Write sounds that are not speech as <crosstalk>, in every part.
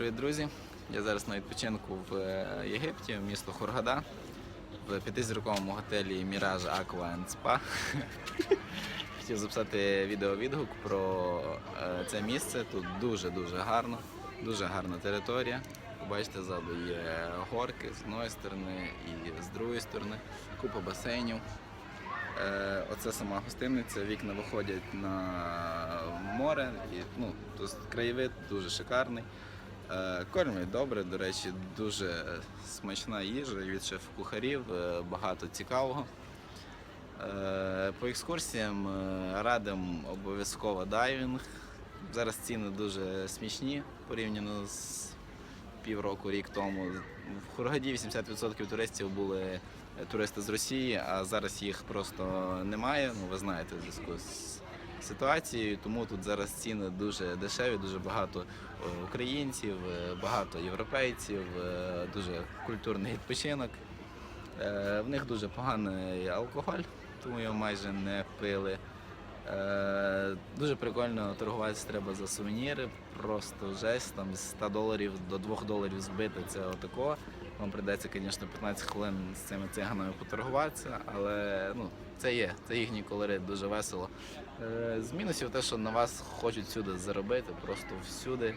Привіт, друзі! Я зараз на відпочинку в е, Єгипті, місто Хургада, в п'ятизірковому готелі Mirage and Spa. Хотів записати відеовідгук про е, це місце. Тут дуже-дуже гарно, дуже гарна територія. Бачите, ззаду є горки з одної сторони і з другої сторони, купа басейнів. Е, Оце сама гостиниця, вікна виходять на море, і ну, тут краєвид дуже шикарний. Е, добре, до речі, дуже смачна їжа від шеф-кухарів, е, багато цікавого. Е, По екскурсіям радим обов'язково дайвінг. Зараз ціни дуже смішні порівняно з півроку, рік тому. В Хургаді 80% туристів були туристи з Росії, а зараз їх просто немає. Ну, ви знаєте, в зв'язку з ситуацією. Тому тут зараз ціни дуже дешеві, дуже багато е, українців, е, багато європейців, е, дуже культурний відпочинок. В них дуже поганий алкоголь, тому його майже не пили. Е, Дуже прикольно торгуватися треба за сувеніри, просто жесть, там з 100 доларів до 2 доларів збити це отако. Вам прийдеться, звісно, 15 хвилин з цими циганами поторгуватися, але ну, це є, це їхній колорит, дуже весело. Е, З мінусів те, що на вас хочуть всюди заробити, просто всюди.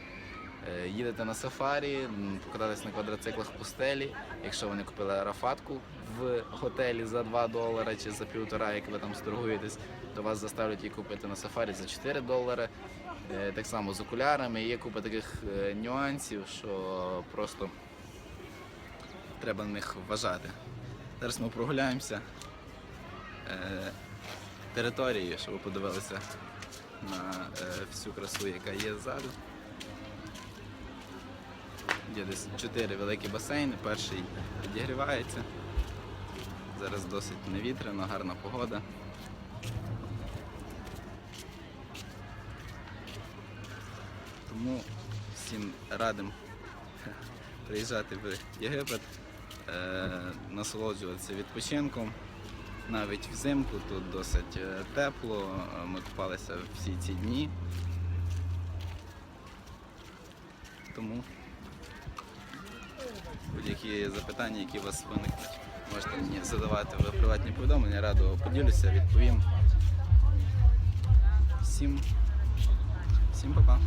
Е, Їдете на сафарі, покататись на квадроциклах в пустелі. Якщо ви не купили аерофатку в готелі за 2 долари чи за півтора, як ви там сторгуєтесь, то вас заставлять її купити на сафарі за 4 долари. Е, Так само з окулярами. Є купа таких е, нюансів, що просто треба на них вважати. Зараз ми прогуляємося територією, щоб ви подивилися на всю красу, яка є ззаду. Є десь чотири великі басейни, перший підігрівається. Зараз досить невітряно, гарна погода. Тому всім радим <laughs> приїжджати в Єгипет, е, насолоджуватися відпочинком. Навіть взимку тут досить е, тепло, ми купалися всі ці дні. Тому будь-які запитання, які у вас виникнуть, можете мені задавати в приватні повідомлення, радо поділюся, відповім. Всім, всім па-па.